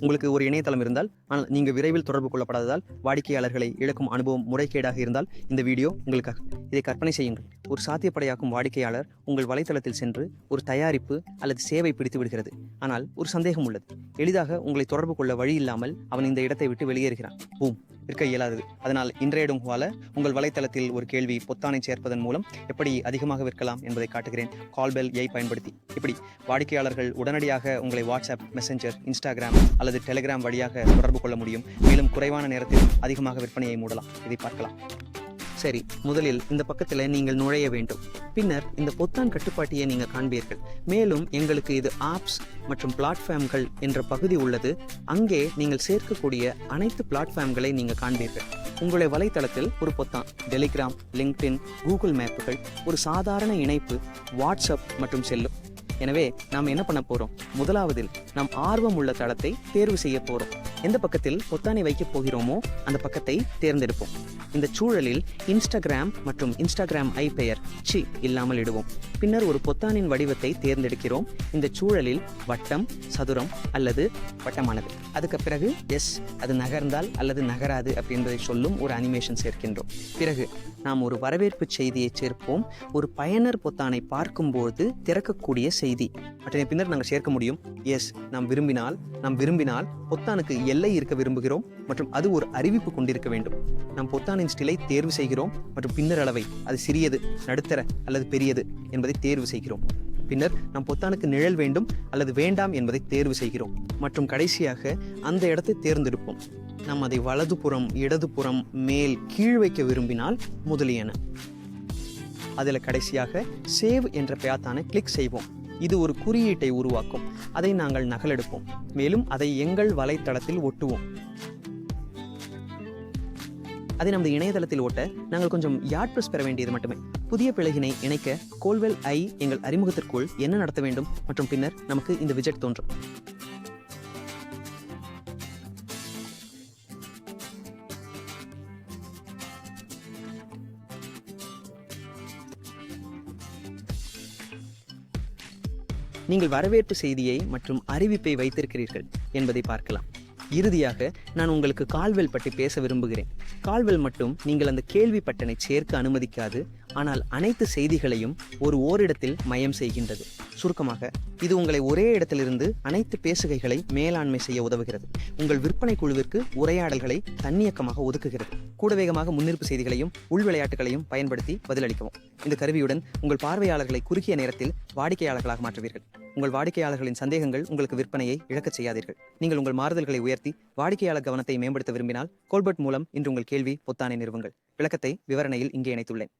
உங்களுக்கு ஒரு இணையதளம் இருந்தால் ஆனால் நீங்கள் விரைவில் தொடர்பு கொள்ளப்படாததால் வாடிக்கையாளர்களை இழக்கும் அனுபவம் முறைகேடாக இருந்தால் இந்த வீடியோ உங்களுக்காக இதை கற்பனை செய்யுங்கள். ஒரு சாத்தியப்படையாக்கும் வாடிக்கையாளர் உங்கள் வலைத்தளத்தில் சென்று ஒரு தயாரிப்பு அல்லது சேவை பிடித்து விடுகிறது. ஆனால் ஒரு சந்தேகம் உள்ளது. எளிதாக உங்களை தொடர்பு கொள்ள வழி இல்லாமல் அவன் இந்த இடத்தை விட்டு வெளியேறுகிறான். பூம். இருக்க இயலாது அதனால் இன்றைய டொங்குவால உங்கள் வலைத்தளத்தில் ஒரு கேள்வி பொத்தானை சேர்ப்பதன் மூலம் எப்படி அதிகமாக விற்கலாம் என்பதை காட்டுகிறேன். கால்பெல் ஐ பயன்படுத்தி. இப்படி வாடிக்கையாளர்கள் உடனடியாக உங்களை வாட்ஸ்அப் மெசஞ்சர் இன்ஸ்டாகிராம் அல்லது டெலிகிராம் வழியாக தொடர்பு கொள்ள முடியும். மேலும் குறைவான நேரத்தில் அதிகமாக விற்பனையை மூடலாம். இதை பார்க்கலாம். சரி முதலில் இந்த பக்கத்தில் நீங்கள் நுழைய வேண்டும். பின்னர் இந்த பொத்தான் கட்டுப்பாட்டியை நீங்கள் காண்பீர்கள். மேலும் எங்களுக்கு இது ஆப்ஸ் மற்றும் பிளாட்ஃபார்ம்கள் என்ற பகுதி உள்ளது. அங்கே நீங்கள் சேர்க்கக்கூடிய அனைத்து பிளாட்ஃபார்ம்களை நீங்கள் காண்பீர்கள். உங்களுடைய வலைத்தளத்தில் ஒரு பொத்தான் டெலிகிராம் லிங்க்டின் கூகுள் மேப்புகள் ஒரு சாதாரண இணைப்பு வாட்ஸ்அப் மற்றும் செல்லும். எனவே நாம் என்ன பண்ண போகிறோம் முதலாவதில் நாம் ஆர்வம் உள்ள தளத்தை தேர்வு செய்ய போகிறோம் எந்த பக்கத்தில் பொத்தானை வைக்கப் போகிறோமோ அந்த பக்கத்தை தேர்ந்தெடுப்போம். இந்த சூழலில் இன்ஸ்டாகிராம் மற்றும் இன்ஸ்டாகிராம் ஐ பெயர் சி இல்லாமல் இடுவோம். பின்னர் ஒரு பொத்தானின் வடிவத்தை தேர்ந்தெடுக்கிறோம். இந்த சூழலில் வட்டம் சதுரம் அல்லது வட்டமானது. அதுக்கு பிறகு எஸ் அது நகர்ந்தால் அல்லது நகராது அப்படின்றதை சொல்லும் ஒரு அனிமேஷன் சேர்க்கின்றோம். பிறகு நாம் ஒரு வரவேற்பு செய்தியை சேர்ப்போம். ஒரு பயனர் பொத்தானை பார்க்கும்போது திறக்கக்கூடிய செய்தி. அதனை பின்னர் நாங்கள் சேர்க்க முடியும். எஸ் நாம் விரும்பினால் நாம் விரும்பினால் பொத்தானுக்கு எல்லை இருக்க விரும்புகிறோம் மற்றும் அது ஒரு அறிவிப்பு கொண்டிருக்க வேண்டும். நாம் பொத்தான் பொத்தானின் ஸ்டிலை தேர்வு செய்கிறோம் மற்றும் பின்னர் அளவை அது சிறியது நடுத்தர அல்லது பெரியது என்பதை தேர்வு செய்கிறோம். பின்னர் நாம் பொத்தானுக்கு நிழல் வேண்டும் அல்லது வேண்டாம் என்பதை தேர்வு செய்கிறோம். மற்றும் கடைசியாக அந்த இடத்தை தேர்ந்தெடுப்போம். நாம் அதை வலதுபுறம் இடதுபுறம் மேல் கீழ் வைக்க விரும்பினால் முதலியன. அதில் கடைசியாக சேவ் என்ற பேத்தானை கிளிக் செய்வோம். இது ஒரு குறியீட்டை உருவாக்கும். அதை நாங்கள் நகலெடுப்போம். மேலும் அதை எங்கள் வலைத்தளத்தில் ஒட்டுவோம். அதை நமது இணையதளத்தில் ஓட்ட நாங்கள் கொஞ்சம் யாட் ப்ரெஸ் பெற வேண்டியது மட்டுமே. புதிய பிழகினை இணைக்க கோல்வெல் ஐ எங்கள் அறிமுகத்திற்குள் என்ன நடத்த வேண்டும்? மற்றும் பின்னர் நமக்கு இந்த விஜெட் தோன்றும். நீங்கள் வரவேற்பு செய்தியை மற்றும் அறிவிப்பை வைத்திருக்கிறீர்கள் என்பதை பார்க்கலாம். இறுதியாக நான் உங்களுக்கு கால்வெல் பற்றி பேச விரும்புகிறேன். கால்வெல் மட்டும் நீங்கள் அந்த கேள்வி பட்டனை சேர்க்க அனுமதிக்காது ஆனால் அனைத்து செய்திகளையும் ஒரு ஓரிடத்தில் மையம் செய்கின்றது. சுருக்கமாக இது உங்களை ஒரே இடத்திலிருந்து அனைத்து பேசுகைகளை மேலாண்மை செய்ய உதவுகிறது. உங்கள் விற்பனை குழுவிற்கு உரையாடல்களை தன்னியக்கமாக ஒதுக்குகிறது. கூட வேகமாக முன்னிருப்பு செய்திகளையும் உள் விளையாட்டுகளையும் பயன்படுத்தி பதிலளிக்கவும். இந்த கருவியுடன் உங்கள் பார்வையாளர்களை குறுகிய நேரத்தில் வாடிக்கையாளர்களாக மாற்றுவீர்கள். உங்கள் வாடிக்கையாளர்களின் சந்தேகங்கள் உங்களுக்கு விற்பனையை இழக்கச் செய்யாதீர்கள். நீங்கள் உங்கள் மாறுதல்களை உயர்த்தி வாடிக்கையாளர் கவனத்தை மேம்படுத்த விரும்பினால் கோல்பர்ட் மூலம் இன்று உங்கள் கேள்வி பொத்தானை நிறுவுங்கள். விளக்கத்தை விவரணையில் இங்கே இணைத்துள்ளேன்.